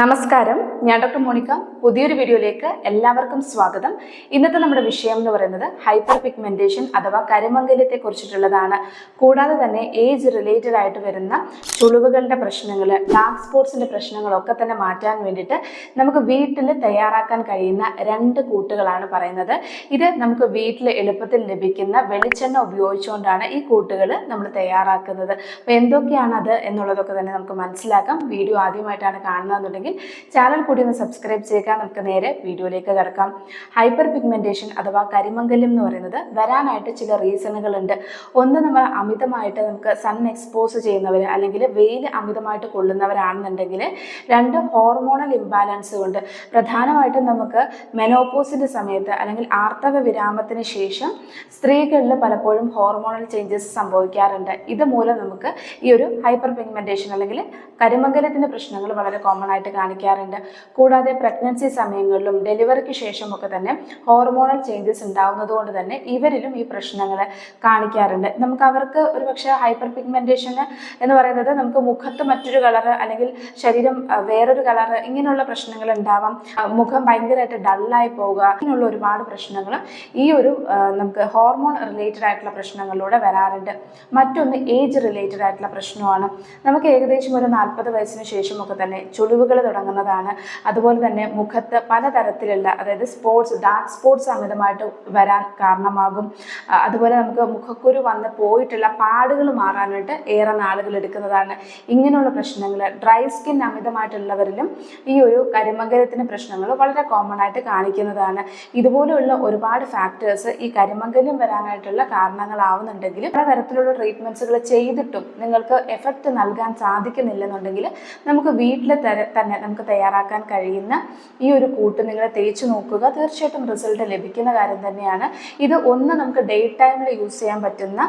നമസ്കാരം. ഞാൻ doctor Monica. പുതിയൊരു വീഡിയോയിലേക്ക് എല്ലാവർക്കും സ്വാഗതം. ഇന്നത്തെ നമ്മുടെ വിഷയം എന്ന് പറയുന്നത് ഹൈപ്പർ പിഗ്മെന്റേഷൻ അഥവാ കരിമംഗല്യത്തെ കുറിച്ചിട്ടുള്ളതാണ്. കൂടാതെ തന്നെ ഏജ് റിലേറ്റഡ് ആയിട്ട് വരുന്ന ചുളിവുകളുടെ പ്രശ്നങ്ങൾ ഡാർക്ക് സ്പോട്സിന്റെ പ്രശ്നങ്ങളൊക്കെ തന്നെ മാറ്റാൻ വേണ്ടിയിട്ട് നമുക്ക് വീട്ടിൽ തയ്യാറാക്കാൻ കഴിയുന്ന രണ്ട് കൂട്ടുകളാണ് പറയുന്നത്. ഇത് നമുക്ക് വീട്ടിൽ എളുപ്പത്തിൽ ലഭിക്കുന്ന വെളിച്ചെണ്ണ ഉപയോഗിച്ചുകൊണ്ടാണ് ഈ കൂട്ടുകൾ നമ്മൾ തയ്യാറാക്കുന്നത്. അപ്പോൾ എന്തൊക്കെയാണ് അത് എന്നുള്ളതൊക്കെ തന്നെ നമുക്ക് മനസ്സിലാക്കാം. വീഡിയോ ആദ്യമായിട്ടാണ് കാണുന്നതെന്നുണ്ടെങ്കിൽ ചാനൽ കൂടി ഒന്ന് സബ്സ്ക്രൈബ് ചെയ്യുക നമുക്ക് നേരെ വീഡിയോയിലേക്ക് കിടക്കാം. ഹൈപ്പർ പിഗ്മെന്റേഷൻ അഥവാ കരിമംഗല്യം എന്ന് പറയുന്നത് വരാനായിട്ട് ചില റീസണുകളുണ്ട് ഒന്ന് നമ്മൾ അമിതമായിട്ട് നമുക്ക് സൺ എക്സ്പോസ് ചെയ്യുന്നവർ അല്ലെങ്കിൽ വെയിൽ അമിതമായിട്ട് കൊള്ളുന്നവരാണെന്നുണ്ടെങ്കിൽ രണ്ട് ഹോർമോണൽ ഇംബാലൻസ് കൊണ്ട് പ്രധാനമായിട്ടും നമുക്ക് മെനോപോസിന്റെ സമയത്ത് അല്ലെങ്കിൽ ആർത്തവ വിരാമത്തിന് ശേഷം സ്ത്രീകളിൽ പലപ്പോഴും ഹോർമോണൽ ചേഞ്ചസ് സംഭവിക്കാറുണ്ട്. ഇതുമൂലം നമുക്ക് ഈ ഒരു ഹൈപ്പർ പിഗ്മെന്റേഷൻ അല്ലെങ്കിൽ കരിമംഗലത്തിന്റെ പ്രശ്നങ്ങൾ വളരെ കോമൺ ആയിട്ട് കാണിക്കാറുണ്ട്. കൂടാതെ പ്രഗ്നൻസി സമയങ്ങളിലും ഡെലിവറിക്ക് ശേഷമൊക്കെ തന്നെ ഹോർമോണൽ ചേഞ്ചസ് ഉണ്ടാവുന്നത് കൊണ്ട് തന്നെ ഇവരിലും ഈ പ്രശ്നങ്ങൾ കാണിക്കാറുണ്ട്. നമുക്ക് അവർക്ക് ഒരു പക്ഷേ ഹൈപ്പർ പിഗ്മെന്റേഷൻ എന്ന് പറയുന്നത് നമുക്ക് മുഖത്ത് മറ്റൊരു കളറ് അല്ലെങ്കിൽ ശരീരം വേറൊരു കളറ് ഇങ്ങനെയുള്ള പ്രശ്നങ്ങൾ ഉണ്ടാവാം. മുഖം ഭയങ്കരമായിട്ട് ഡള്ളായി പോവുക. ഇങ്ങനെയുള്ള ഒരുപാട് പ്രശ്നങ്ങൾ ഈ ഒരു നമുക്ക് ഹോർമോൺ റിലേറ്റഡ് ആയിട്ടുള്ള പ്രശ്നങ്ങളിലൂടെ വരാറുണ്ട്. മറ്റൊന്ന് ഏജ് റിലേറ്റഡ് ആയിട്ടുള്ള പ്രശ്നമാണ്. നമുക്ക് ഏകദേശം ഒരു നാൽപ്പത് വയസ്സിന് ശേഷമൊക്കെ തന്നെ ചുളിവുകൾ തുടങ്ങുന്നതാണ്. അതുപോലെ തന്നെ മുഖത്ത് പലതരത്തിലുള്ള അതായത് സ്പോർട്സ് ഡാർക്ക് സ്പോർട്സ് അമിതമായിട്ട് വരാൻ കാരണമാകും. അതുപോലെ നമുക്ക് മുഖക്കുരു വന്ന് പോയിട്ടുള്ള പാടുകൾ മാറാനായിട്ട് ഏറെ നാളുകൾ എടുക്കുന്നതാണ്. ഇങ്ങനെയുള്ള പ്രശ്നങ്ങൾ ഡ്രൈ സ്കിൻ അമിതമായിട്ടുള്ളവരിലും ഈ ഒരു കരിമംഗലത്തിന് പ്രശ്നങ്ങൾ വളരെ കോമൺ ആയിട്ട് കാണിക്കുന്നതാണ്. ഇതുപോലെയുള്ള ഒരുപാട് ഫാക്ടേഴ്സ് ഈ കരിമകലും വരാനായിട്ടുള്ള കാരണങ്ങളാവുന്നുണ്ടെങ്കിൽ പലതരത്തിലുള്ള ട്രീറ്റ്മെന്റ്സുകൾ ചെയ്തിട്ടും നിങ്ങൾക്ക് എഫക്റ്റ് നൽകാൻ സാധിക്കുന്നില്ലെന്നുണ്ടെങ്കിൽ നമുക്ക് വീട്ടിൽ തന്നെ നമുക്ക് തയ്യാറാക്കാൻ കഴിയുന്ന ഈ ഒരു കൂട്ട് നിങ്ങൾ തേച്ച് നോക്കുക. തീർച്ചയായിട്ടും റിസൾട്ട് ലഭിക്കുന്ന കാര്യം തന്നെയാണ്. ഇത് ഒന്ന് നമുക്ക് ഡേ ടൈമിൽ യൂസ് ചെയ്യാൻ പറ്റുന്ന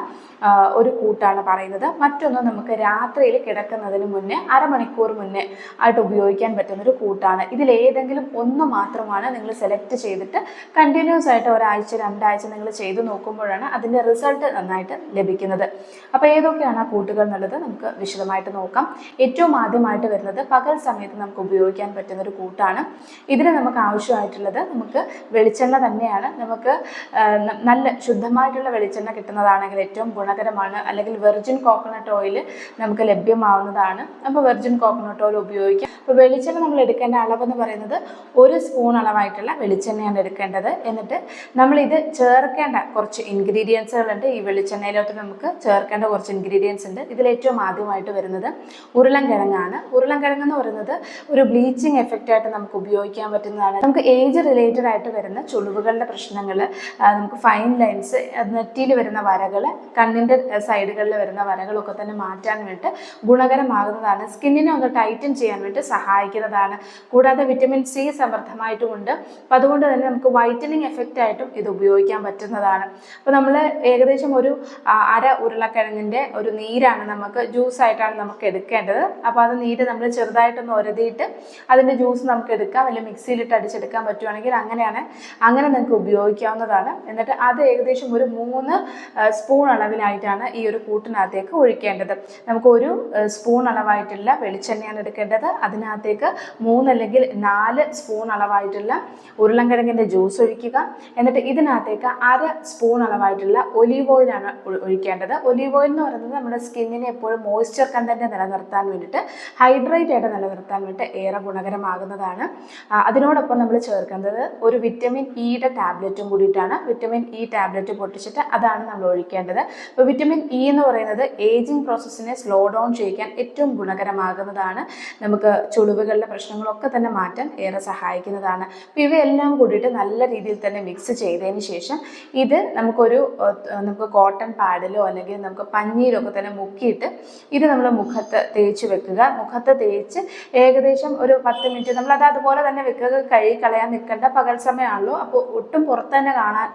ഒരു കൂട്ടാണ് പറയുന്നത്. മറ്റൊന്ന് നമുക്ക് രാത്രിയിൽ കിടക്കുന്നതിന് മുന്നേ അരമണിക്കൂർ മുന്നേ ആയിട്ട് ഉപയോഗിക്കാൻ പറ്റുന്ന ഒരു കൂട്ടാണ്. ഇതിൽ ഏതെങ്കിലും ഒന്ന് മാത്രമാണ് നിങ്ങൾ സെലക്ട് ചെയ്തിട്ട് കണ്ടിന്യൂസ് ആയിട്ട് ഒരാഴ്ച രണ്ടാഴ്ച നിങ്ങൾ ചെയ്തു നോക്കുമ്പോഴാണ് അതിന്റെ റിസൾട്ട് നന്നായിട്ട് ലഭിക്കുന്നത്. അപ്പോൾ ഏതൊക്കെയാണ് ആ കൂട്ടുകൾ എന്നുള്ളത് നമുക്ക് വിശദമായിട്ട് നോക്കാം. ഏറ്റവും ആദ്യമായിട്ട് വരുന്നത് പകൽ സമയത്ത് നമുക്ക് ഉപയോഗിക്കാൻ പറ്റുന്ന ഒരു കൂട്ടാണ്. ഇതിന് നമുക്ക് ആവശ്യമായിട്ടുള്ളത് നമുക്ക് വെളിച്ചെണ്ണ തന്നെയാണ്. നമുക്ക് നല്ല ശുദ്ധമായിട്ടുള്ള വെളിച്ചെണ്ണ കിട്ടുന്നതാണെങ്കിൽ ഏറ്റവും ഗുണകരമാണ്. അല്ലെങ്കിൽ വെർജിൻ കോക്കനട്ട് ഓയിൽ നമുക്ക് ലഭ്യമാവുന്നതാണ്. അപ്പോൾ വെർജിൻ കോക്കനട്ട് ഓയിൽ ഉപയോഗിക്കാം. അപ്പോൾ വെളിച്ചെണ്ണ നമ്മൾ എടുക്കേണ്ട അളവെന്ന് പറയുന്നത് ഒരു സ്പൂൺ അളവായിട്ടുള്ള വെളിച്ചെണ്ണയാണ് എടുക്കേണ്ടത്. എന്നിട്ട് നമ്മളിത് ചേർക്കേണ്ട കുറച്ച് ഇൻഗ്രീഡിയൻസുകളുണ്ട് ഈ വെളിച്ചെണ്ണയിലോട്ട് നമുക്ക് ചേർക്കേണ്ട കുറച്ച് ഇൻഗ്രീഡിയൻസ് ഉണ്ട് ഇതിലേറ്റവും ആദ്യമായിട്ട് വരുന്നത് ഉരുളൻ കിഴങ്ങാണ് ഉരുളൻ കിഴങ്ങ് എന്ന് പറയുന്നത് ഒരു ബ്ലീച്ചിങ് എഫക്റ്റ് ആയിട്ട് നമുക്ക് ഉപയോഗിക്കാൻ പറ്റുന്നതാണ്. നമുക്ക് ഏജ് റിലേറ്റഡ് ആയിട്ട് വരുന്ന ചുളിവുകളുടെ പ്രശ്നങ്ങൾ നമുക്ക് ഫൈൻ ലൈൻസ് നെറ്റിയിൽ വരുന്ന വരകൾ കണ്ണിന്റെ സൈഡുകളിൽ വരുന്ന വരകളൊക്കെ തന്നെ മാറ്റാൻ വേണ്ടി ഗുണകരമാകുന്നതാണ്. സ്കിന്നിനെ ഒന്ന് ടൈറ്റൻ ചെയ്യാൻ വേണ്ടി സഹായിക്കുന്നതാണ്. കൂടാതെ വിറ്റമിൻ സി സമൃദ്ധമായിട്ടുമുണ്ട് അപ്പം അതുകൊണ്ട് തന്നെ നമുക്ക് വൈറ്റനിങ് എഫക്റ്റ് ആയിട്ടും ഇത് ഉപയോഗിക്കാൻ പറ്റുന്നതാണ്. അപ്പോൾ നമ്മൾ ഏകദേശം ഒരു അര ഉരുളക്കിഴങ്ങിന്റെ ഒരു നീരാണ് നമുക്ക് ജ്യൂസ് ആയിട്ടാണ് നമുക്ക് എടുക്കേണ്ടത്. അപ്പോൾ അത് നീര് നമ്മൾ ചെറുതായിട്ടൊന്ന് ഒരതിയിട്ട് അതിന്റെ ജ്യൂസ് നമുക്ക് എടുക്കാം. അല്ലെങ്കിൽ മിക്സിയിലിട്ട് അടിച്ചെടുക്കാൻ പറ്റുവാണെങ്കിൽ അങ്ങനെയാണ് അങ്ങനെ നിങ്ങൾക്ക് ഉപയോഗിക്കാവുന്നതാണ്. എന്നിട്ട് അത് ഏകദേശം ഒരു മൂന്ന് സ്പൂൺ അളവിലായിട്ടാണ് ഈ ഒരു കൂട്ടിനകത്തേക്ക് ഒഴിക്കേണ്ടത്. നമുക്ക് ഒരു സ്പൂൺ അളവായിട്ടുള്ള വെളിച്ചെണ്ണയാണ് എടുക്കേണ്ടത്. അതിനകത്തേക്ക് മൂന്ന് അല്ലെങ്കിൽ നാല് സ്പൂൺ അളവായിട്ടുള്ള ഉരുളൻകിഴങ്ങിന്റെ ജ്യൂസ് ഒഴിക്കുക. എന്നിട്ട് ഇതിനകത്തേക്ക് അര സ്പൂൺ അളവായിട്ടുള്ള ഒലീവ് ഓയിലാണ് ഒഴിക്കേണ്ടത്. ഒലീവ് ഓയിൽ എന്ന് പറയുന്നത് നമ്മുടെ സ്കിന്നിനെ എപ്പോഴും മോയ്സ്ചർ കണ്ടന്റ് നിലനിർത്താൻ വേണ്ടിയിട്ട് ഹൈഡ്രേറ്റ് ആയിട്ട് നിലനിർത്താൻ വേണ്ടിയിട്ട് ഏറെ ഗുണകരമാകുന്നതാണ്. അതിനോടൊപ്പം നമ്മൾ ചേർക്കുന്നത് ഒരു വിറ്റമിൻ ഇയുടെ ടാബ്ലറ്റും കൂടിയിട്ടാണ്. വിറ്റമിൻ ഇ ടാബ്ലറ്റ് പൊട്ടിച്ചിട്ട് അതാണ് നമ്മൾ ഒഴിക്കേണ്ടത്. അപ്പോൾ വിറ്റമിൻ ഇ എന്ന് പറയുന്നത് ഏജിങ് പ്രോസസ്സിനെ സ്ലോ ഡൗൺ ചെയ്യിക്കാൻ ഏറ്റവും ഗുണകരമാകുന്നതാണ്. നമുക്ക് ചുളിവുകളുടെ പ്രശ്നങ്ങളൊക്കെ തന്നെ മാറ്റാൻ ഏറെ സഹായിക്കുന്നതാണ്. അപ്പോൾ ഇവയെല്ലാം കൂടിയിട്ട് നല്ല രീതിയിൽ തന്നെ മിക്സ് ചെയ്തതിന് ശേഷം ഇത് നമുക്കൊരു നമുക്ക് കോട്ടൺ പാഡിലോ അല്ലെങ്കിൽ നമുക്ക് പഞ്ഞിയിലോ ഒക്കെ തന്നെ മുക്കിയിട്ട് ഇത് നമ്മൾ മുഖത്ത് തേച്ച് വെക്കുക. മുഖത്ത് തേച്ച് ഏകദേശം ഒരു പത്ത് മിനിറ്റ് നമ്മൾ അത് അതുപോലെ തന്നെ വെക്കുക കഴുകി കളയാൻ നിൽക്കേണ്ട. പകൽ സമയമാണല്ലോ. അപ്പോൾ ഒട്ടും പുറത്ത് തന്നെ കാണാൻ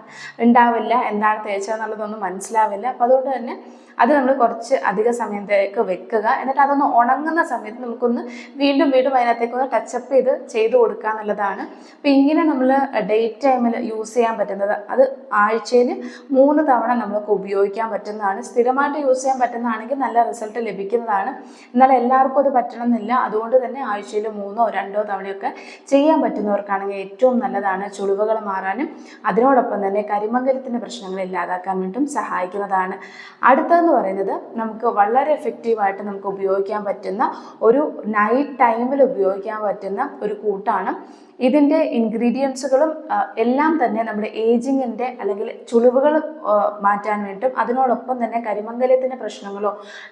ഉണ്ടാവില്ല എന്താണ് തേച്ചതെന്നുള്ളതൊന്നും മനസ്സിലാവില്ല. അപ്പോൾ അതുകൊണ്ട് തന്നെ അത് നമ്മൾ കുറച്ച് അധിക സമയത്തേക്ക് വെക്കുക. എന്നിട്ട് അതൊന്ന് ഉണങ്ങുന്ന സമയത്ത് നമുക്കൊന്ന് വീണ്ടും വീണ്ടും അതിനകത്തേക്ക് ഒന്ന് ടച്ചപ്പ് ചെയ്ത് ചെയ്ത് കൊടുക്കുക എന്നുള്ളതാണ്. അപ്പം ഇങ്ങനെ നമ്മൾ ഡേറ്റ് ടൈമിൽ യൂസ് ചെയ്യാൻ പറ്റുന്നത്. അത് ആഴ്ചയിൽ മൂന്ന് തവണ നമുക്ക് ഉപയോഗിക്കാൻ പറ്റുന്നതാണ്. സ്ഥിരമായിട്ട് യൂസ് ചെയ്യാൻ പറ്റുന്നതാണെങ്കിൽ നല്ല റിസൾട്ട് ലഭിക്കുന്നതാണ്. എന്നാൽ എല്ലാവർക്കും അത് പറ്റണമെന്നില്ല. അതുകൊണ്ട് തന്നെ ആഴ്ച ആഴ്ചയിൽ മൂന്നോ രണ്ടോ തവണയൊക്കെ ചെയ്യാൻ പറ്റുന്നവർക്കാണെങ്കിൽ ഏറ്റവും നല്ലതാണ് ചുളിവുകൾ മാറാനും അതിനോടൊപ്പം തന്നെ കരിമംഗലത്തിന്റെ പ്രശ്നങ്ങൾ ഇല്ലാതാക്കാൻ വേണ്ടിയും സഹായിക്കുന്നതാണ്. അടുത്തതെന്ന് പറയുന്നത് നമുക്ക് വളരെ എഫക്റ്റീവായിട്ട് നമുക്ക് ഉപയോഗിക്കാൻ പറ്റുന്ന ഒരു നൈറ്റ് ടൈമിൽ ഉപയോഗിക്കാൻ പറ്റുന്ന ഒരു കൂട്ടാണ് ഇതിന്റെ ഇൻഗ്രീഡിയൻസുകളും എല്ലാം തന്നെ നമ്മുടെ ഏജിങ്ങിന്റെ അല്ലെങ്കിൽ ചുളിവുകൾ മാറ്റാൻ വേണ്ടിയിട്ടും അതിനോടൊപ്പം തന്നെ കരിമംഗലത്തിന്റെ പ്രശ്നങ്ങളോ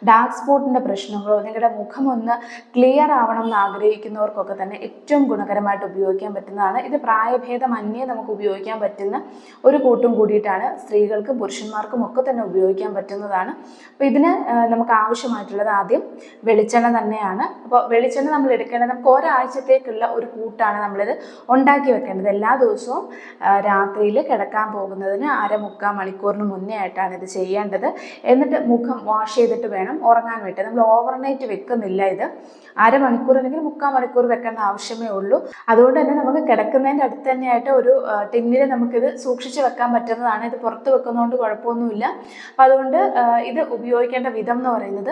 ഡാർക്ക് സ്പോട്ടിന്റെ പ്രശ്നങ്ങളോ നിങ്ങളുടെ മുഖം ഒന്ന് ക്ലിയർ ആവണം എന്ന് ആഗ്രഹിക്കുന്നവർക്കൊക്കെ തന്നെ ഏറ്റവും ഗുണകരമായിട്ട് ഉപയോഗിക്കാൻ പറ്റുന്നതാണ്. ഇത് പ്രായഭേദമന്യേ നമുക്ക് ഉപയോഗിക്കാൻ പറ്റുന്ന ഒരു കൂട്ടും കൂടിയിട്ടാണ് സ്ത്രീകൾക്കും പുരുഷന്മാർക്കും ഒക്കെ തന്നെ ഉപയോഗിക്കാൻ പറ്റുന്നതാണ്. അപ്പോൾ ഇതിന് നമുക്ക് ആവശ്യമായിട്ടുള്ളത് ആദ്യം വെളിച്ചെണ്ണ തന്നെയാണ്. അപ്പോൾ വെളിച്ചെണ്ണ നമ്മൾ എടുക്കേണ്ടത് നമുക്ക് ഒരാഴ്ചത്തേക്കുള്ള ഒരു കൂട്ടാണ് നമ്മളിത് ഉണ്ടാക്കി വെക്കേണ്ടത്. എല്ലാ ദിവസവും രാത്രിയിൽ കിടക്കാൻ പോകുന്നതിന് അര മുക്കാൽ മണിക്കൂറിന് മുന്നേ ആയിട്ടാണ് ഇത് ചെയ്യേണ്ടത്. എന്നിട്ട് മുഖം വാഷ് ചെയ്തിട്ട് വേണം ഉറങ്ങാൻ വേണ്ടി. നമ്മൾ ഓവർനൈറ്റ് വെക്കുന്നില്ല ഇത്. അരമണിക്കൂർ അല്ലെങ്കിൽ മുക്കാൽ മണിക്കൂർ വെക്കേണ്ട ആവശ്യമേ ഉള്ളൂ. അതുകൊണ്ട് തന്നെ നമുക്ക് കിടക്കുന്നതിന്റെ അടുത്ത് തന്നെയായിട്ട് ഒരു ടിന്നിൽ നമുക്കിത് സൂക്ഷിച്ച് വെക്കാൻ പറ്റുന്നതാണ്. ഇത് പുറത്ത് വെക്കുന്നതുകൊണ്ട് കുഴപ്പമൊന്നുമില്ല. അപ്പോൾ അതുകൊണ്ട് ഇത് ഉപയോഗിക്കേണ്ട വിധം എന്ന് പറയുന്നത്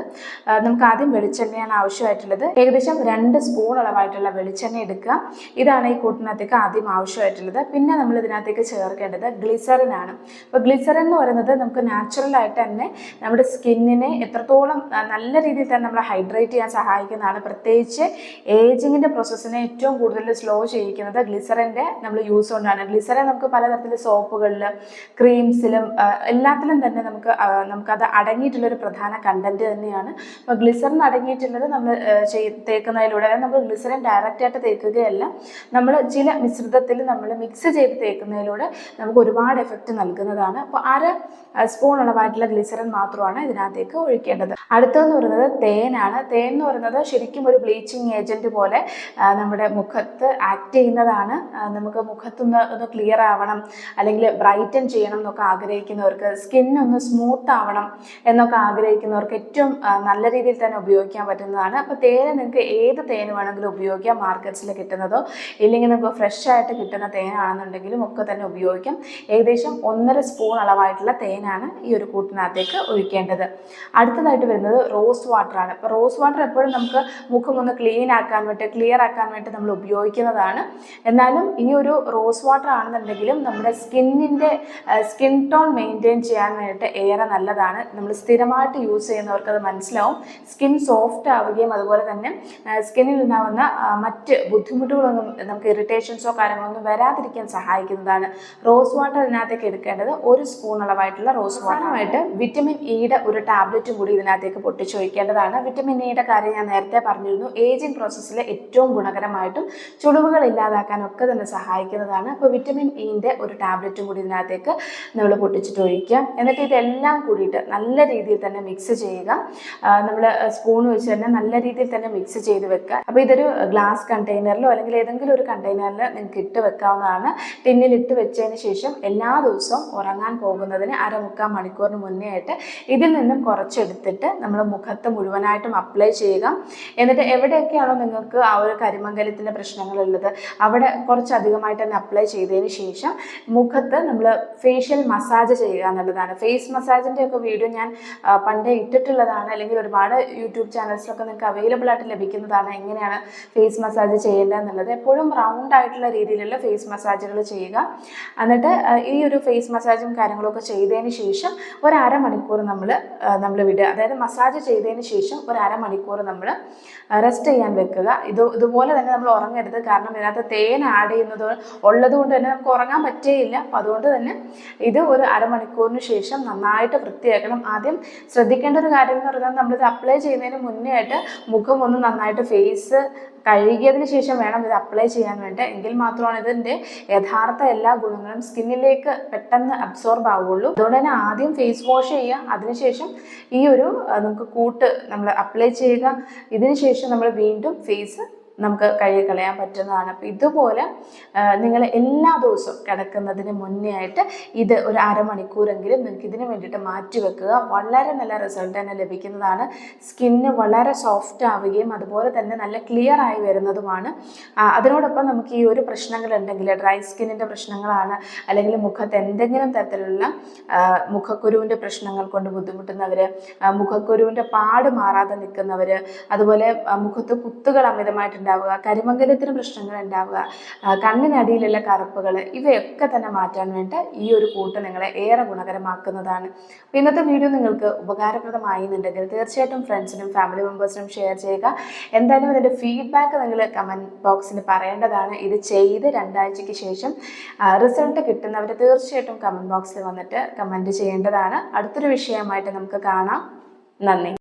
നമുക്ക് ആദ്യം വെളിച്ചെണ്ണയാണ് ആവശ്യമായിട്ടുള്ളത്. ഏകദേശം രണ്ട് സ്പൂൺ അളവായിട്ടുള്ള വെളിച്ചെണ്ണ എടുക്കുക. ഇതാണ് ഈ കൂട്ടിനകത്തേക്ക് ആദ്യം ആവശ്യമായിട്ടുള്ളത്. പിന്നെ നമ്മൾ ഇതിനകത്തേക്ക് ചേർക്കേണ്ടത് ഗ്ലിസറിൻ ആണ്. അപ്പോൾ ഗ്ലിസറിൻ എന്ന് പറയുന്നത് നമുക്ക് നാച്ചുറൽ ആയിട്ട് തന്നെ നമ്മുടെ സ്കിന്നിനെ എത്രത്തോളം നല്ല രീതിയിൽ തന്നെ നമ്മളെ ഹൈഡ്രേറ്റ് ചെയ്യാൻ സഹായിക്കുന്നതാണ്. പ്രത്യേകിച്ച് ഏജിങ്ങിന്റെ പ്രോസസ്സിനെ ഏറ്റവും കൂടുതൽ സ്ലോ ചെയ്യിക്കുന്നത് ഗ്ലിസറിന്റെ നമ്മൾ യൂസ് കൊണ്ടാണ്. ഗ്ലിസറിൻ നമുക്ക് പലതരത്തിൽ സോപ്പുകളിൽ ക്രീംസിലും എല്ലാത്തിലും തന്നെ നമുക്ക് നമുക്കത് അടങ്ങിയിട്ടുള്ള ഒരു പ്രധാന കണ്ടന്റ് തന്നെയാണ്. അപ്പോൾ ഗ്ലിസറിൻ അടങ്ങിയിട്ടുള്ളത് നമ്മൾ തേക്കുന്നതിലൂടെ അതായത് നമ്മൾ ഗ്ലിസറിൻ ഡയറക്റ്റായിട്ട് തേക്കുകയല്ല. നമ്മൾ ചില മിശ്രിതത്തിൽ നമ്മൾ മിക്സ് ചെയ്ത് തേക്കുന്നതിലൂടെ നമുക്ക് ഒരുപാട് എഫക്റ്റ് നൽകുന്നതാണ്. അപ്പോൾ അര സ്പൂൺ അളവായിട്ടുള്ള ഗ്ലിസറിൻ മാത്രമാണ് ഇതിനകത്തേക്ക് ഒഴിക്കേണ്ടത്. അടുത്തതെന്ന് പറയുന്നത് തേനാണ്. തേൻ എന്ന് പറയുന്നത് ശരിക്കും ഒരു ബ്ലീച്ചിങ് ഏജന്റ് പോലെ നമ്മുടെ മുഖത്ത് ആക്ട് ചെയ്യുന്നതാണ്. നമുക്ക് മുഖത്തൊന്ന് ഒന്ന് ക്ലിയർ ആവണം അല്ലെങ്കിൽ ബ്രൈറ്റൻ ചെയ്യണം എന്നൊക്കെ ആഗ്രഹിക്കുന്നവർക്ക് സ്കിൻ ഒന്ന് സ്മൂത്ത് ആവണം എന്നൊക്കെ ആഗ്രഹിക്കുന്നവർക്ക് ഏറ്റവും നല്ല രീതിയിൽ തന്നെ ഉപയോഗിക്കാൻ പറ്റുന്നതാണ്. അപ്പോൾ തേന് നിങ്ങൾക്ക് ഏത് തേന് വേണമെങ്കിലും ഉപയോഗിക്കാം മാർക്കറ്റ്സിൽ കിട്ടുന്നതോ ഇല്ലെങ്കിൽ നമുക്ക് ഫ്രഷ് ആയിട്ട് കിട്ടുന്ന തേനാണെന്നുണ്ടെങ്കിലും ഒക്കെ തന്നെ ഉപയോഗിക്കാം. ഏകദേശം ഒന്നര സ്പൂൺ അളവായിട്ടുള്ള തേനാണ് ഈ ഒരു കൂട്ടിനകത്തേക്ക് ഒഴിക്കേണ്ടത്. അടുത്തതായിട്ട് വരുന്നത് റോസ് വാട്ടറാണ്. അപ്പോൾ റോസ് വാട്ടർ എപ്പോഴും നമുക്ക് മുഖം ഒന്ന് ക്ലീൻ ആക്കാൻ വേണ്ടി ക്ലിയർ ആക്കാൻ വേണ്ടി നമ്മൾ ഉപയോഗിക്കുന്നതാണ്. എന്നാലും ഈ ഒരു റോസ് വാട്ടർ ആണെന്നുണ്ടെങ്കിലും നമ്മുടെ സ്കിന്നിന്റെ സ്കിൻ ടോൺ മെയിന്റെയിൻ ചെയ്യാൻ വേണ്ടിയിട്ട് ഏറെ നല്ലതാണ്. നമ്മൾ സ്ഥിരമായിട്ട് യൂസ് ചെയ്യുന്നവർക്ക് അത് മനസ്സിലാവും. സ്കിൻ സോഫ്റ്റ് ആവുകയും അതുപോലെ തന്നെ സ്കിന്നിൽ ഉണ്ടാവുന്ന മറ്റ് ബുദ്ധിമുട്ടുകളൊന്നും നമുക്ക് ഇറിറ്റേഷൻസോ കാര്യങ്ങളൊന്നും വരാതിരിക്കാൻ സഹായിക്കുന്നതാണ്. റോസ് വാട്ടർ ഇതിനകത്തേക്ക് എടുക്കേണ്ടത് ഒരു സ്പൂൺ അളവായിട്ടുള്ള റോസ് വാട്ടറുമായിട്ട് വിറ്റമിൻ ഇയുടെ ഒരു ടാബ്ലറ്റും കൂടി ഇതിനകത്തേക്ക് പൊട്ടിച്ചൊഴിക്കേണ്ടതാണ്. വിറ്റമിൻ ഇയുടെ കാര്യം ഞാൻ നേരത്തെ പറഞ്ഞിരുന്നു. ഏജിംഗ് പ്രോസസ്സിലെ ഏറ്റവും ഗുണകരമായിട്ടും ചുളിവുകൾ ഇല്ലാതാക്കാൻ ഒക്കെ തന്നെ സഹായിക്കുന്നതാണ്. അപ്പോൾ വിറ്റമിൻ ഇന്റെ ഒരു ടാബ്ലറ്റും കൂടി ഇതിനകത്തേക്ക് നമ്മൾ പൊട്ടിച്ചിട്ട് ഒഴിക്കുക എന്നിട്ട് ഇതെല്ലാം കൂടിയിട്ട് നല്ല രീതിയിൽ തന്നെ മിക്സ് ചെയ്യുക. നമ്മൾ സ്പൂൺ വെച്ച് തന്നെ നല്ല രീതിയിൽ തന്നെ മിക്സ് ചെയ്ത് വെക്കുക. അപ്പോൾ ഇതൊരു ഗ്ലാസ് കണ്ടെയ്നറിലോ അല്ലെങ്കിൽ ഏതെങ്കിലും ഒരു കണ്ടെയ്നറിൽ നിങ്ങൾക്ക് ഇട്ട് വെക്കാവുന്നതാണ്. ടിന്നിൽ ഇട്ട് വെച്ചതിന് ശേഷം എല്ലാ ദിവസവും ഉറങ്ങാൻ പോകുന്നതിന് അരമുക്കാൽ മണിക്കൂറിന് മുന്നേ ആയിട്ട് ഇതിൽ നിന്നും കുറച്ചെടുത്തിട്ട് നമ്മൾ മുഖത്ത് മുഴുവനായിട്ടും അപ്ലൈ ചെയ്യുക. എന്നിട്ട് എവിടെയൊക്കെയാണോ നിങ്ങൾക്ക് ആ ഒരു കരിമംഗലത്തിന്റെ പ്രശ്നങ്ങളുള്ളത് അവിടെ കുറച്ചധികമായിട്ട് തന്നെ അപ്ലൈ ചെയ്തതിന് ശേഷം മുഖത്ത് നമ്മൾ ഫേഷ്യൽ മസാജ് ചെയ്യുക എന്നുള്ളതാണ്. ഫേസ് മസാജിന്റെ ഒക്കെ വീഡിയോ ഞാൻ പണ്ടേ ഇട്ടിട്ടുള്ളതാണ്. അല്ലെങ്കിൽ ഒരുപാട് യൂട്യൂബ് ചാനൽസിലൊക്കെ നിങ്ങൾക്ക് അവൈലബിൾ ആയിട്ട് ലഭിക്കുന്നതാണ് എങ്ങനെയാണ് ഫേസ് മസാജ് ചെയ്യേണ്ടത് എന്നുള്ളത്. എപ്പോഴും റൗണ്ട് ആയിട്ടുള്ള രീതിയിലുള്ള ഫേസ് മസാജുകൾ ചെയ്യുക. എന്നിട്ട് ഈ ഒരു ഫേസ് മസാജും കാര്യങ്ങളൊക്കെ ചെയ്തതിന് ശേഷം ഒരു നമ്മൾ നമ്മൾ വിടുക. അതായത് മസാജ് ചെയ്തതിന് ശേഷം ഒരു നമ്മൾ റെസ്റ്റ് ചെയ്യാൻ വെക്കുക. ഇത് ഇതുപോലെ തന്നെ നമ്മൾ ഉറങ്ങരുത്. കാരണം ഇതിനകത്ത് തേൻ ആഡ് ചെയ്യുന്നത് ഉള്ളതുകൊണ്ട് തന്നെ നമുക്ക് ഉറങ്ങാൻ പറ്റേയില്ല. അപ്പം അതുകൊണ്ട് തന്നെ ഇത് ഒരു അരമണിക്കൂറിന് ശേഷം നന്നായിട്ട് വൃത്തിയാക്കണം. ആദ്യം ശ്രദ്ധിക്കേണ്ട ഒരു കാര്യം എന്ന് പറഞ്ഞാൽ നമ്മളിത് അപ്ലൈ ചെയ്യുന്നതിന് മുന്നേ ആയിട്ട് മുഖം ഒന്ന് നന്നായിട്ട് ഫേസ് കഴുകിയതിന് ശേഷം വേണം ഇത് അപ്ലൈ ചെയ്യാൻ വേണ്ടി എങ്കിൽ മാത്രമാണ് ഇതിന്റെ യഥാർത്ഥ എല്ലാ ഗുണങ്ങളും സ്കിന്നിലേക്ക് പെട്ടെന്ന് അബ്സോർബ് ആവുള്ളൂ അതുകൊണ്ട് തന്നെ ആദ്യം ഫേസ് വാഷ് ചെയ്യുക അതിനുശേഷം ഈ ഒരു നമുക്ക് കൂട്ട് നമ്മൾ അപ്ലൈ ചെയ്യുക. ഇതിനുശേഷം നമ്മൾ വീണ്ടും ഫേസ് നമുക്ക് കഴുകി കളയാൻ പറ്റുന്നതാണ്. അപ്പോൾ ഇതുപോലെ നിങ്ങൾ എല്ലാ ദിവസവും കിടക്കുന്നതിന് മുന്നേ ആയിട്ട് ഇത് ഒരു അരമണിക്കൂറെങ്കിലും നിങ്ങൾക്ക് ഇതിന് വേണ്ടിയിട്ട് മാറ്റി വെക്കുക. വളരെ നല്ല റിസൾട്ട് തന്നെ ലഭിക്കുന്നതാണ്. സ്കിന്ന് വളരെ സോഫ്റ്റ് ആവുകയും അതുപോലെ തന്നെ നല്ല ക്ലിയർ ആയി വരുന്നതുമാണ്. അതിനോടൊപ്പം നമുക്ക് ഈ ഒരു പ്രശ്നങ്ങളുണ്ടെങ്കിൽ ഡ്രൈ സ്കിന്നിന്റെ പ്രശ്നങ്ങളാണ് അല്ലെങ്കിൽ മുഖത്ത് എന്തെങ്കിലും തരത്തിലുള്ള മുഖക്കുരുവിന്റെ പ്രശ്നങ്ങൾ കൊണ്ട് ബുദ്ധിമുട്ടുന്നവർ മുഖക്കുരുവിന്റെ പാട് മാറാതെ നിൽക്കുന്നവർ അതുപോലെ മുഖത്ത് കുത്തുകൾ അമിതമായിട്ടുണ്ടാകും ഉണ്ടാവുക കരിമംഗലത്തിന് പ്രശ്നങ്ങൾ ഉണ്ടാവുക കണ്ണിനടിയിലുള്ള കറുപ്പുകൾ ഇവയൊക്കെ തന്നെ മാറ്റാൻ വേണ്ടി ഈ ഒരു കൂട്ട് നിങ്ങളെ ഏറെ ഗുണകരമാക്കുന്നതാണ്. ഇന്നത്തെ വീഡിയോ നിങ്ങൾക്ക് ഉപകാരപ്രദമായി എന്നുണ്ടെങ്കിൽ തീർച്ചയായിട്ടും ഫ്രണ്ട്സിനും ഫാമിലി മെമ്പേഴ്സിനും ഷെയർ ചെയ്യുക. എന്തായാലും അതിന്റെ ഫീഡ്ബാക്ക് നിങ്ങൾ കമന്റ് ബോക്സിൽ പറയേണ്ടതാണ്. ഇത് ചെയ്ത് രണ്ടാഴ്ചയ്ക്ക് ശേഷം റിസൾട്ട് കിട്ടുന്നവർ തീർച്ചയായിട്ടും കമന്റ് ബോക്സിൽ വന്നിട്ട് കമന്റ് ചെയ്യേണ്ടതാണ്. അടുത്തൊരു വിഷയമായിട്ട് നമുക്ക് കാണാം. നന്ദി.